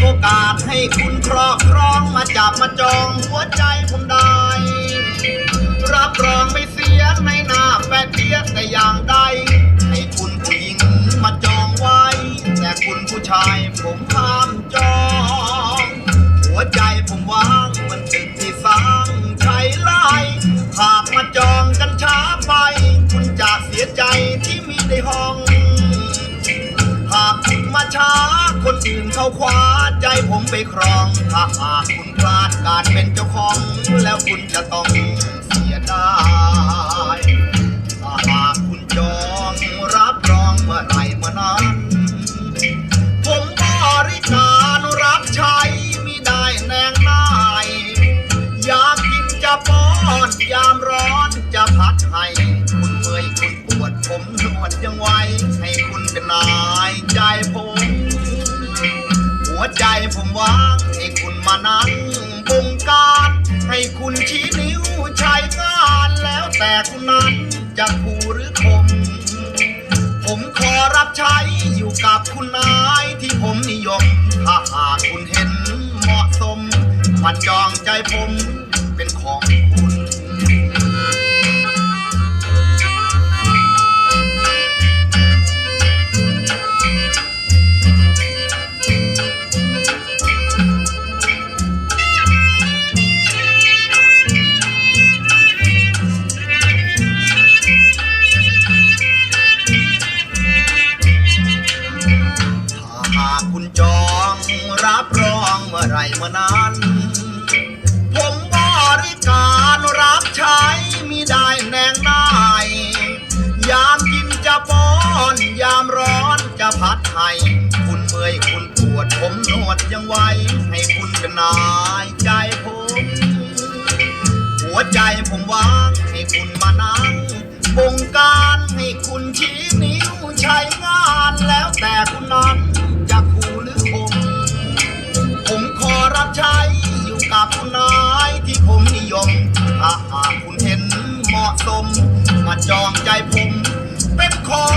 โอกาสให้คุณครอบครองมาจับมาจองหัวใจผมได้ รับรองไม่เสียในหน้าแปดเดียแต่อย่างใด ให้คุณผู้หญิงมาจองไว้ แต่คุณผู้ชายผมห้ามจอง หัวใจผมว่างมันตึกที่สร้างใช้ไล่หากมาจองกันช้าไป คุณจะเสียใจที่มีในห้อง หากคุณมาช้า คนอื่นเขาคว้าใจผมไปครอง ถ้าหากคุณพลาดการเป็นเจ้าของ แล้วคุณจะต้องเสียดายถ้าหากคุณจองรับรองเมื่อไหรเมื่อนั้นผมบริการรับใช้มิได้แนงนายอยากกินจะป้อนยามร้อนจะพัดให้คุณเมื่อยคุณปวดผมนวดยังไว้ให้คุณเป็นนายใจผม ใจผมวางให้คุณมานั่งบงการ ให้คุณชี้นิ้วใช้งานแล้วแต่คุณนั้นจะคู่หรือคมผมขอรับใช้อยู่กับคุณนายที่ผมนิยม ถ้าหากคุณเห็นเหมาะสมมาจองใจผม เมื่อไรเมื่อนั้น ผมบริการรับใช้มีได้แนงนาย ยามกินจะป้อน ยามร้อนจะพัดให้คุณเมื่อยคุณปวดผมนวดยังไว้ ให้คุณกป็นายใจผม หัวใจผมวางให้คุณมานั่งบงการให้คุณชี้นี้ ถ้าหากคุณเห็นเหมาะสม มาจองใจผม เป็นของ